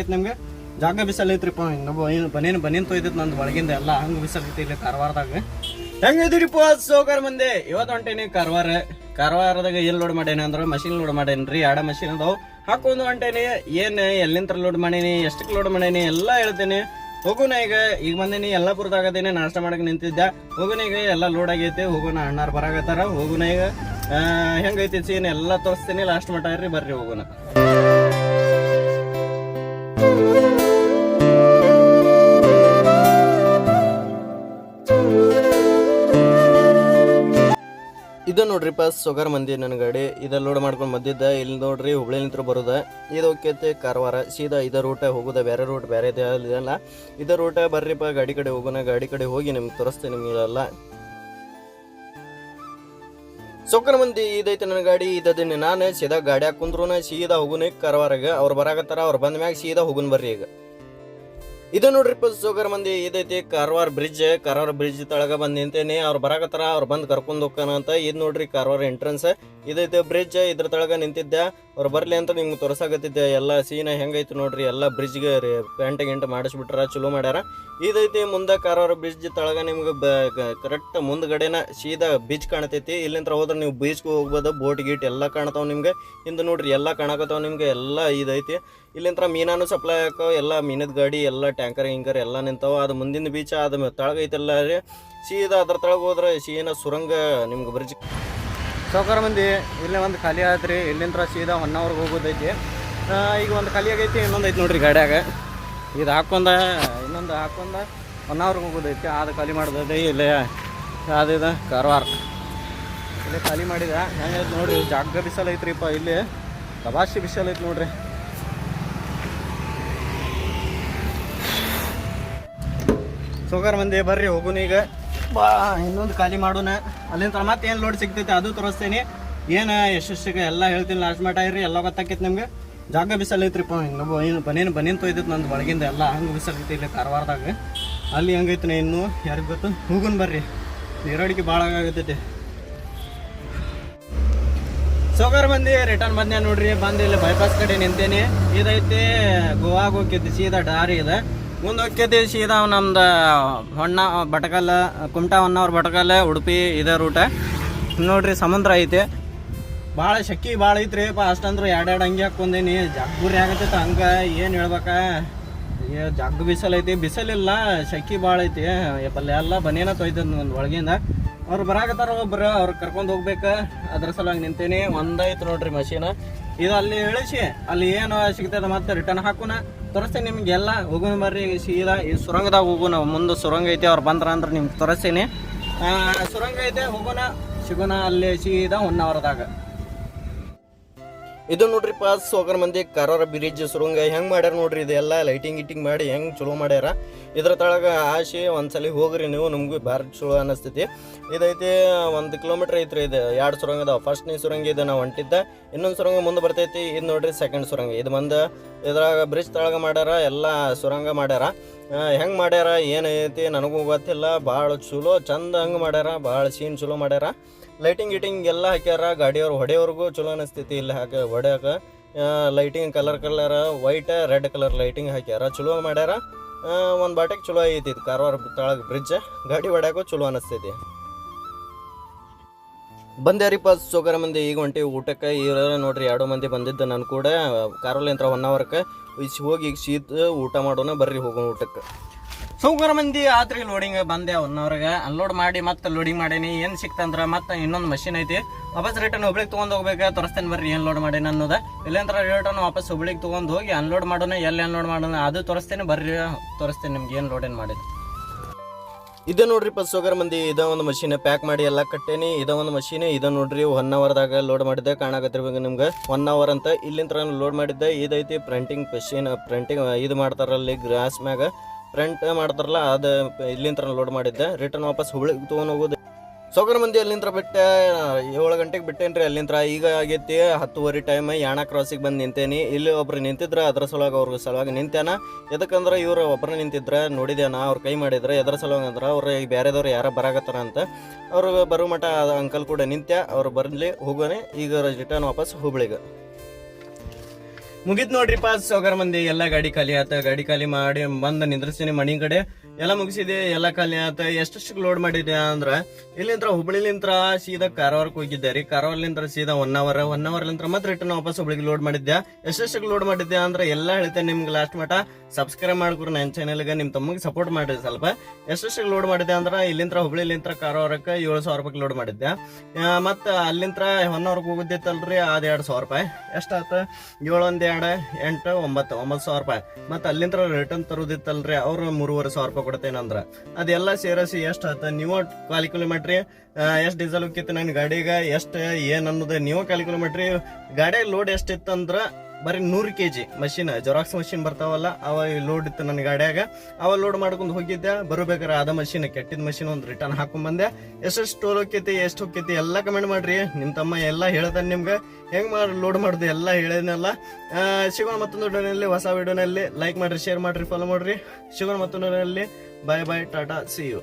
ಗೊತ್ತಾಕೈತಿ ನಿಮ್ಗೆ? ಜಾಗ ಬಿಸಲ್ ಐತ್ರಿಪ್ಪ ಇನ್ನೊಬ್ಬ ಏನು ಬನೇನು ಬನೇನು ತೊಯ್ದೈತಿ ನಂದು ಒಳಗಿಂದ ಎಲ್ಲ ಹಂಗೆ ಐತಿ ಇಲ್ಲಿ ಕಾರವಾರದಾಗ. ಹೆಂಗಿದಿರಿಪ್ಪ ಸೋಕರ್ ಮಂದಿ? ಇವತ್ತು ಹೊಂಟೇನಿ ಕಾರವಾರ. ಕಾರವಾರದಾಗ ಎಲ್ಲಿ ಲೋಡ್ ಮಾಡೇನಿ ಅಂದ್ರೆ ಮಷಿನ್ ಲೋಡ್ ಮಾಡೇನ್ರಿ ಎರಡ ಮಷಿನ್ ಅದಾವ. ಹಾಕೊಂಡು ಹೊಂಟೇನಿ ಏನ್ ಎಲ್ಲಿಂತ್ರ ಲೋಡ್ ಮಾಡೇನಿ ಎಷ್ಟಕ್ಕೆ ಲೋಡ್ ಮಾಡೇನಿ ಎಲ್ಲ ಹೇಳ್ತೇನೆ. ಹೋಗೋಣ ಈಗ ಈಗ ಬಂದೇನಿ ಯಲ್ಲಾಪುರದಾಗದೇನೆ ನಾಷ್ಟ ಮಾಡಕ್ ನಿಂತಿದ್ದೆ. ಹೋಗೋಣ ಈಗ ಎಲ್ಲ ಲೋಡ್ ಆಗೈತಿ ಹೋಗೋಣ ಅಣ್ಣಾರ್ ಬರಾಗತ್ತಾರ ಹೋಗೋಣ ಈಗ ಹೆಂಗೈತಿ ಸೀನ್ ಎಲ್ಲ ತೋರಿಸ್ತೀನಿ ಲಾಸ್ಟ್ ಮಟ್ಟ ಬರ್ರಿ ಹೋಗೋಣ ಇದು ನೋಡ್ರಿಪ್ಪ ಸೊಗರ್ ಮಂದಿ ನನ್ನ ಗಾಡಿ. ಇದ ಲೋಡ್ ಮಾಡ್ಕೊಂಡು ಬಂದಿದ್ದ ಇಲ್ಲಿ ನೋಡ್ರಿ ಹುಬ್ಳಿ ನಿಂತ್ರ ಬರೋದ. ಇದು ಹೋಗ್ಯತೆ ಕಾರವಾರ. ಸೀದಾ ಇದ ರೂಟ ಹೋಗುದ. ಬೇರೆ ರೂಟ್ ಬೇರೆ ಇದೆಲ್ಲ. ಇದ ರೂಟ ಬರ್ರಿಪ್ಪ ಗಾಡಿ ಕಡೆ ಹೋಗೋಣ. ಗಾಡಿ ಕಡೆ ಹೋಗಿ ನಿಮ್ಗೆ ತೋರಿಸ್ತೇನೆ ನಿಮಗೆಲ್ಲ ಸೊಕ್ಕರ ಮಂದಿ ಇದೈತೆ ನನ್ನ ಗಾಡಿ. ಇದದೀನಿ ನಾನು. ಸೀದಾ ಗಾಡಿ ಹಾಕೊಂಡ್ರು ಸೀದಾ ಹೋಗುನ ಕಾರವಾರಾಗ. ಅವ್ರು ಬರಾಕತ್ತಾರ. ಅವ್ರು ಬಂದ ಮ್ಯಾಗ ಸೀದಾ ಹೋಗುನ್ ಬರ್ರಿ ಈಗ. ಇದು ನೋಡ್ರಿಪ್ಪ ಸೋಗರ್ ಮಂದಿ, ಇದೈತಿ ಕಾರವಾರ ಬ್ರಿಡ್ಜ್ ಕಾರವಾರ ಬ್ರಿಡ್ಜ್ ತಳಗ ಬಂದ್ ನಿಂತೇನಿ. ಅವ್ರು ಬರಾಕತ್ತಾರ, ಅವ್ರು ಬಂದು ಕರ್ಕೊಂಡ್ ಹೋಗ್ತಾನ ಅಂತ. ಇದು ನೋಡ್ರಿ ಕಾರವಾರ ಎಂಟ್ರೆನ್ಸ್ ಇದೈತಿ ಬ್ರಿಡ್ಜ್ ಇದ್ರ ತಳಗ ನಿಂತಿದ್ದೆ. ಅವ್ರು ಬರ್ಲಿ ಅಂತ ನಿಮ್ಗೆ ತೋರ್ಸಾಕತ್ತಿದ್ದೆ. ಎಲ್ಲ ಸೀನ ಹೆಂಗೈತಿ ನೋಡ್ರಿ, ಎಲ್ಲ ಬ್ರಿಡ್ಜ್ಗೆ ಪ್ಯಾಂಟ್ ಗಿಂಟ್ ಮಾಡಿಸ್ಬಿಟ್ರ, ಚಲೋ ಮಾಡ್ಯಾರ. ಇದೈತಿ ಮುಂದೆ ಕಾರವಾರ ಬ್ರಿಡ್ಜ್ ತಳಗ ನಿಮ್ಗೆ ಕರೆಕ್ಟ್ ಮುಂದ್ಗಡೆನ ಸೀದಾ ಬೀಚ್ ಕಾಣತೈತಿ. ಇಲ್ಲಿಂದ ಹೋದ್ರೆ ನೀವು ಬೀಚ್ಗೆ ಹೋಗ್ಬೋದು ಬೋಟ್ ಗೀಟ್ ಎಲ್ಲ ಕಾಣ್ತಾವ ನಿಮ್ಗೆ. ಹಿಂದೆ ನೋಡ್ರಿ, ಎಲ್ಲ ಕಾಣಕತ್ತಾವ ನಿಮ್ಗೆ, ಎಲ್ಲ ಇದೈತಿ. ಇಲ್ಲಿಂತ್ರ ಮೀನಾನು ಸಪ್ಲೈ ಹಾಕೋ, ಎಲ್ಲ ಮೀನದ ಗಾಡಿ, ಎಲ್ಲ ಟ್ಯಾಂಕರ್ ಗಿಂಕರ್ ಎಲ್ಲ ನಿಂತಾವ. ಅದು ಮುಂದಿನ ಬೀಚ್ ಅದ ತಳಗ ಐತಲ್ಲ ರೀ. ಸೀದಾ ಅದ್ರ ತಳಗ ಹೋದ್ರೆ ಸೀನಾ ಸುರಂಗ ನಿಮ್ಗೆ ಬ್ರಿಡ್ಜ್ ಸಾವುಕಾರ ಮಂದಿ ಇಲ್ಲೇ ಒಂದು ಖಾಲಿ ಆಯ್ತು ರೀ ಇಲ್ಲಿಂದ ಸೀದಾ ಒನ್ ಅವರ್ಗೆ ಹೋಗೋದೈತಿ ಈಗ ಒಂದು ಖಾಲಿ ಆಗೈತಿ, ಇನ್ನೊಂದು ಐತಿ ನೋಡ್ರಿ ಗಾಡ್ಯಾಗ. ಇದು ಹಾಕೊಂಡ, ಇನ್ನೊಂದು ಹಾಕೊಂಡ ಒನ್ ಅವರ್ಗೆ ಹೋಗೋದೈತಿ. ಅದು ಖಾಲಿ ಮಾಡೋದೈತಿ ಇಲ್ಲೇ ಇದು ಕಾರವಾರ. ಇಲ್ಲೇ ಖಾಲಿ ಮಾಡಿದ. ಹೆಂಗೈತೆ ನೋಡ್ರಿ, ಜಾಗ ಬಿಸಿಲು ಐತ್ರಿಪ್ಪ ಇಲ್ಲಿ. ಕಬಾಶಿ ಬಿಸಲ್ ಐತಿ ನೋಡ್ರಿ. ಸೋಗಾರ ಮಂದಿ ಬರ್ರಿ ಹೋಗುನ ಈಗ. ಬಾ, ಇನ್ನೊಂದು ಖಾಲಿ ಮಾಡೋಣ. ಅಲ್ಲಿಂದ ಮತ್ತೆ ಏನು ಲೋಡ್ ಸಿಗ್ತೈತೆ ಅದು ತೋರಿಸ್ತೀನಿ. ಏನು ಯಶಸ್ಸಿಗೆ ಎಲ್ಲ ಹೇಳ್ತೀನಿ ಲಾಸ್ಟ್ ಮಟ ಇರಿ ಎಲ್ಲ ಗೊತ್ತಾಕೈತೆ ನಿಮ್ಗೆ. ಜಾಗ ಬಿಸಲ್ ಐತ್ರಿಪ್ಪ ಇನ್ನೊಬ್ಬ ಏನು ಬನೇನು ಬನೇನು ತೊಯ್ದೈತೆ ನಂದು ಒಳಗಿಂದ ಎಲ್ಲ. ಹಂಗೆ ಬಿಸಲೈತಿ ಇಲ್ಲಿ ಕಾರವಾರದಾಗ ಅಲ್ಲಿ ಹೆಂಗೈತಿ ಇನ್ನು, ಯಾರಿಗೆ ಗೊತ್ತು? ಹೋಗುನ್ ಬರ್ರಿ. ನೀರಾಡಿಕೆ ಭಾಳ ಆಗತೈತಿ ಸೋಗಾರ್ ಮಂದಿ ರಿಟರ್ನ್ ಬಂದೆ ನೋಡ್ರಿ. ಬಂದು ಇಲ್ಲಿ ಬೈಪಾಸ್ ಕಡೆ ನಿಂತೇನೆ. ಇದೈತೆ ಗೋವಾಗ ಹೋಗಿದ್ದು ಸೀದಾ ದಾರಿ ಇದೆ ಮುಂದೆ ದೇಶ ಸೀದಾ ನಮ್ದು ಹೊಣ್ಣ ಬಟಕಲ್ ಕುಮಟಾ ಹೊನ್ನವ್ರ ಬಟಕಲ್ ಉಡುಪಿ ಇದೇ ರೂಟ ನೋಡ್ರಿ, ಸಮುದ್ರ ಐತೆ. ಭಾಳ ಶಕ್ಕಿ ಭಾಳ ಐತ್ರಿ, ಪಾ, ಅಷ್ಟಂದ್ರೆ ಎರಡೆರಡು ಅಂಗಿ ಹಾಕೊಂಡೇನಿ ಜಗ್ಗುರಿ ಆಗತ್ತೈತೆ ಹಂಗೆ, ಏನು ಹೇಳ್ಬೇಕ? ಏ ಜಗ್ ಬಿಸಲ್ ಐತಿ. ಬಿಸಲಿಲ್ಲ, ಶಕ್ಕಿ ಭಾಳ ಐತಿ. ಪಲ್ಯ ಎಲ್ಲ ಬನೇನ ತೊಯ್ತದ ಒಂದು ಒಳಗಿಂದ. ಅವ್ರು ಬರಾಕತ್ತಾರ, ಒಬ್ರು ಅವ್ರು ಕರ್ಕೊಂಡು ಹೋಗ್ಬೇಕು. ಅದ್ರ ಸಲುವಾಗಿ ನಿಂತೇನಿ. ಒಂದೈತು ನೋಡ್ರಿ ಮಷೀನ್. ಇದು ಅಲ್ಲಿ ಇಳಿಸಿ, ಅಲ್ಲಿ ಏನು ಸಿಗ್ತದ ಮತ್ತೆ ರಿಟರ್ನ್ ಹಾಕೋಣ ತೋರಿಸ್ತೀನಿ ನಿಮ್ಗೆಲ್ಲ ಹೋಗೋಣ ಬರ್ರಿ, ಸೀದಾ ಈ ಸುರಂಗದಾಗ ಹೋಗೋಣ. ಮುಂದೆ ಸುರಂಗ ಐತೆ, ಅವ್ರು ಬಂದ್ರ ಅಂದ್ರೆ ನಿಮ್ಗೆ ತೋರಿಸ್ತೀನಿ. ಸುರಂಗ ಐತೆ, ಹೋಗೋಣ. ಸಿಗೋಣ ಅಲ್ಲಿ ಸೀದಾ ಒನ್ ಅವರ್ದಾಗ ಇದು ನೋಡ್ರಿ ಪಾಸ್ ಸೋಕರ್ ಮಂದಿ ಕರಾರ ಬ್ರಿಡ್ಜ್ ಸುರಂಗ ಹೆಂಗ್. ಮಾಡ್ಯಾರ ನೋಡ್ರಿ ಇದೆಲ್ಲ ಲೈಟಿಂಗ್ ಗಿಟಿಂಗ್ ಮಾಡಿ ಹೆಂಗ್ ಚಲೋ ಮಾಡ್ಯಾರ. ಇದ್ರ ತಳಗ ಆಶೆ ಒಂದ್ಸಲಿ ಹೋಗ್ರಿ ನೀವು, ನಮಗೂ ಭಾರಿ ಚಲೋ ಅನಿಸ್ತೈತಿ. ಇದೈತಿ ಒಂದು ಕಿಲೋಮೀಟರ್ ಐತ್ರಿ ಇದು, ಎರಡು ಸುರಂಗ ಅದಾವ. ಫಸ್ಟ್ನೇ ಸುರಂಗ ಇದು ನಾವು ಹೊಂಟಿದ್ದ, ಇನ್ನೊಂದು ಸುರಂಗ ಮುಂದೆ ಬರ್ತೈತಿ, ಇದು ನೋಡ್ರಿ ಸೆಕೆಂಡ್ ಸುರಂಗ. ಇದು ಬಂದು ಇದ್ರಾಗ ಬ್ರಿಡ್ಜ್ ತಳಗ ಮಾಡ್ಯಾರ, ಎಲ್ಲ ಸುರಂಗ ಮಾಡ್ಯಾರ. ಹೆಂಗೆ ಮಾಡ್ಯಾರ ಏನೈತಿ ನನಗೂ ಗೊತ್ತಿಲ್ಲ. ಭಾಳ ಚಲೋ, ಚಂದ ಹಂಗೆ ಮಾಡ್ಯಾರ, ಭಾಳ ಸೀನ್ ಚಲೋ ಮಾಡ್ಯಾರ. ಲೈಟಿಂಗ್ ಗಿಟಿಂಗ್ ಎಲ್ಲ ಹಾಕ್ಯಾರ, ಗಾಡಿಯವ್ರು ಹೊಡೆಯವ್ರಿಗೂ ಚಲೋ ಅನಿಸ್ತೈತಿ ಇಲ್ಲಿ ಹಾಕಿ, ಹೊಡ್ಯಾಕ. Lighting colour colour white red colour lighting ಹಾಕ್ಯಾರ, ಚಲೋ ಮಾಡ್ಯಾರ. ಒಂದು ಬಾಟೆಗೆ ಚಲೋ ಐತಿ ಇದು, ಕಾರವಾರ ತಳಗ ಬ್ರಿಡ್ಜ್ ಗಾಡಿ ಹೊಡ್ಯಾಕೂ ಚಲೋ ಅನಿಸ್ತೈತಿ. ಬಂದ್ಯಾರಿಪ್ಪ ಸೋಗರ ಮಂದಿ, ಈಗ ಹೊಂಟಿ ಊಟಕ್ಕೆ ಇರೋ ನೋಡ್ರಿ ಎರಡು ಮಂದಿ ಬಂದಿದ್ದ ನಾನು ಕೂಡ, ಕಾರಲ್ಲಿ ಒನ್ ಅವರ್ಕ್ಕೆ ಹೋಗಿ ಈಗ ಶೀತ ಊಟ ಮಾಡೋಣ ಬರ್ರಿ ಹೋಗೋಣ ಊಟಕ್ಕೆ. ಸೋಗರ ಮಂದಿ ಆತ್ರಿ ಲೋಡಿಂಗ್ ಬಂದೆ ಒನ್ ಅವರ್ಗೆ ಅನ್ಲೋಡ್ ಮಾಡಿ ಮತ್ತೆ ಲೋಡಿಂಗ್ ಮಾಡೇನಿ, ಏನು ಸಿಕ್ತಂದ್ರೆ ಮತ್ತೆ ಇನ್ನೊಂದು ಮಷಿನ್ ಐತಿ. ವಾಪಸ್ ರಿಟರ್ನ್ ಹುಬ್ಳಿಗೆ ತೊಗೊಂಡು ಹೋಗ್ಬೇಕು, ತೋರಿಸ್ತೇನೆ ಬರ್ರಿ ಏನು ಲೋಡ್ ಮಾಡೇನಿ ಅನ್ನೋದ. ಇಲ್ಲಂದ್ರೆ ರಿಟರ್ನ್ ವಾಪಸ್ ಹುಬ್ಳಿಗೆ ತೊಗೊಂಡು ಹೋಗಿ ಅನ್ಲೋಡ್ ಮಾಡೋಣ, ಎಲ್ಲಿ ಅನ್ಲೋಡ್ ಮಾಡೋಣ, ಅದು ತೋರಿಸ್ತೇನೆ ಬರ್ರಿ, ತೋರಿಸ್ತೇನೆ ನಿಮ್ಗೆ ಏನು ಲೋಡ್ ಏನು ಇದು ನೋಡ್ರಿ ಪಸೋಗರ್ ಮಂದಿ, ಇದ ಒಂದು ಮಷೀನ್ ಪ್ಯಾಕ್ ಮಾಡಿ ಎಲ್ಲ ಕಟ್ಟೇನಿ. ಇದ ಒಂದು ಮಷೀನ್ ಇದ ನೋಡ್ರಿ ಒನ್ ಅವರ್ದಾಗ ಲೋಡ್ ಮಾಡಿದ್ದೆ ಕಾಣಕತ್ತಿರ್ಬೇಕು ನಿಮ್ಗೆ. ಒನ್ ಅವರ್ ಅಂತ ಇಲ್ಲಿಂದ ಲೋಡ್ ಮಾಡಿದ್ದೆ. ಇದೈತಿ ಪ್ರಿಂಟಿಂಗ್ ಮಷೀನ್ ಪ್ರಿಂಟಿಂಗ್ ಇದು ಮಾಡ್ತಾರಲ್ಲಿ ಗ್ರಾಸ್ ಮ್ಯಾಗ. ಪ್ರಿಂಟ್ ಮಾಡ್ತಾರಲ್ಲ, ಅದು ಇಲ್ಲಿಂದ ಲೋಡ್ ಮಾಡಿದ್ದೆ. ರಿಟರ್ನ್ ವಾಪಸ್ ಹುಬ್ಳಿಗೆ ತೊಗೊಂಡು ಹೋಗೋದು. ಸೋಗರ ಮಂದಿ ಅಲ್ಲಿಂತ್ರ ಬಿಟ್ಟೆ? ಏಳು ಗಂಟೆಗೆ ಬಿಟ್ಟೇನ್ರಿ ಅಲ್ಲಿಂತ್ರ ಈಗ ಆಗೈತಿ ಹತ್ತುವರೆ ಟೈಮ್ ಯಾಣ ಕ್ರಾಸಿಗೆ ಬಂದು ನಿಂತೇನಿ. ಇಲ್ಲಿ ಒಬ್ರು ನಿಂತಿದ್ರ, ಅದ್ರ ಸಲುವಾಗಿ ಅವ್ರ ಸಲುವಾಗಿ ನಿಂತೇನ ಎದಕ್ಕಂದ್ರೆ ಇವ್ರು ಒಬ್ಬರು ನಿಂತಿದ್ರ ನೋಡಿದೇನ ಅವ್ರ ಕೈ ಮಾಡಿದ್ರ, ಎದ್ರ ಸಲುವಾಗಿ ಅಂದ್ರೆ, ಅವ್ರು ಈಗ ಬೇರೆದವ್ರು ಯಾರ ಬರಾಕತ್ತಾರ ಅಂತ. ಅವ್ರು ಬರೋ ಮಟ ಅಂಕಲ್ ಕೂಡ ನಿಂತ್ಯ, ಅವ್ರು ಬರಲಿ ಹೋಗೋನೆ ಈಗ ರಿಟರ್ನ್ ವಾಪಸ್ ಹುಬ್ಳಿಗೆ. ಮುಗಿತ್ ನೋಡ್ರಿಪ್ಪ ಸೋಗರ್ ಮಂದಿ, ಎಲ್ಲಾ ಗಾಡಿ ಖಾಲಿ ಆತ, ಗಾಡಿ ಖಾಲಿ ಮಾಡಿ ಬಂದ ನಿಂದ್ರಸ್ತೀನಿ ಮನಿ ಕಡೆ. ಎಲ್ಲ ಮುಗಿಸಿದೆ, ಎಲ್ಲ ಖಾಲಿ ಆತ. ಎಷ್ಟಷ್ಟು ಲೋಡ್ ಮಾಡಿದೆ ಅಂದ್ರ, ಇಲ್ಲಿಂತ್ರ ಹುಬ್ಳಿಲಿಂತ್ರ ಸೀದಾ ಕಾರವಾರಕ್ಕೆ ಹೋಗಿದ್ದೆ ರೀ. ಕಾರವಾರಲಿಂತ್ರ ಸೀದಾ ಒನ್ ಅವರ್ ಒನ್ ಅವರ್ಲಿಂತ್ರ ಮತ್ತೆ ರಿಟರ್ನ್ ವಾಪಸ್ ಹುಬ್ಳಿಗೆ ಲೋಡ್ ಮಾಡಿದ್ದೆ ಎಷ್ಟಷ್ಟು ಲೋಡ್ ಮಾಡಿದ್ದೆ ಅಂದ್ರೆ, ಎಲ್ಲ ಹೇಳ್ತೇನೆ ನಿಮ್ಗೆ ಲಾಸ್ಟ್ ಮಟ. ಸಬ್ಸ್ಕ್ರೈಬ್ ಮಾಡ್ಕೊರಿ ನನ್ನ ಚಾನೆಲ್ಗೆ ನಿಮ್ ತಮ್ಮಗೆ ಸಪೋರ್ಟ್ ಮಾಡಿ ಸ್ವಲ್ಪ. ಎಷ್ಟೆಷ್ಟು ಲೋಡ್ ಮಾಡಿದ್ದೆ ಅಂದ್ರೆ, ಇಲ್ಲಿಂತ್ರ ಹುಬ್ಳಿಲಿಂತ್ರ ಕಾರವಾರಕ್ಕೆ ಏಳು ಸಾವಿರ ರೂಪಾಯಿ ಲೋಡ್ ಮಾಡಿದ್ದೆ ಮತ್ತೆ ಅಲ್ಲಿಂತ್ರ ಹೊನ್ನವ್ರಿಗೆ ಹೋಗುದಿತ್ತಲ್ರಿ ಅದ್ ಎರಡು ಸಾವಿರ ರೂಪಾಯಿ. ಎಷ್ಟಾತ ಏಳು ಒಂದ್ ಎರಡು, ಎಂಟು, ಒಂಬತ್ತು ಒಂಬತ್ತು ಸಾವಿರ ರೂಪಾಯಿ. ಮತ್ತೆ ಅಲ್ಲಿಂದ ರಿಟರ್ನ್ ತರೋದಿತ್ತಲ್ರಿ, ಅವ್ರು ಮೂರುವರೆ ಸಾವಿರ ರೂಪಾಯಿ ಕೊಡ್ತೇನಂದ್ರ ಅದೆಲ್ಲ ಸೇರಿಸಿ ಎಷ್ಟು ಆಯ್ತು ನೀವು ಕ್ಯಾಲ್ಕುಲೇಟ್ ಮಾಡ್ರಿ ಎಷ್ಟು ಡೀಸೆಲ್ ಹೋಗಿತ್ತು ನನ್ನ ಗಾಡಿಗೆ, ಎಷ್ಟು, ಏನ್ ಅನ್ನೋದು ನೀವು ಕ್ಯಾಲ್ಕುಲೇಟ್ ಮಾಡ್ರಿ ಗಾಡಿ ಲೋಡ್ ಎಷ್ಟಿತ್ತಂದ್ರ ಬರೀ ನೂರು K G machine xerox machine ಬರ್ತಾವಲ್ಲ ಅವ ಲೋಡ್ ಇತ್ತು ನನ್ನ ಗಾಡಿಯಾಗ. ಅವ ಲೋಡ್ ಮಾಡ್ಕೊಂಡು ಹೋಗಿದ್ದೆ ಬರಬೇಕಾರೆ ಅದ ಮಷಿನ್ ಕೆಟ್ಟಿದ ಮಷಿನ್ ಒಂದು ರಿಟರ್ನ್ ಹಾಕೊಂಡ್ ಬಂದೆ ಎಷ್ಟೆಷ್ಟು ಟೋಲ್ ಹೋಗ್ತೈತಿ ಎಷ್ಟು ಹೋಗ್ತೈತಿ ಎಲ್ಲ ಕಮೆಂಟ್ ಮಾಡ್ರಿ. ನಿಮ್ಮ ತಮ್ಮ ಎಲ್ಲ ಹೇಳ್ತಾನೆ ನಿಮ್ಗೆ. ಹೆಂಗ್ ಮಾಡಿ ಲೋಡ್ ಮಾಡುದು ಎಲ್ಲ ಹೇಳಿದ್ನಲ್ಲ. ಸಿಗೋಣ ಮತ್ತೊಂದು ವಿಡಿಯೋನಲ್ಲಿ, ಹೊಸ ವಿಡಿಯೋನಲ್ಲಿ. ಲೈಕ್ ಮಾಡ್ರಿ ಶೇರ್ ಮಾಡ್ರಿ ಫಾಲೋ ಮಾಡ್ರಿ. ಸಿಗೋಣ ಮತ್ತೊಂದು ವಿಡಿಯೋನಲ್ಲಿ. Bye bye tata see you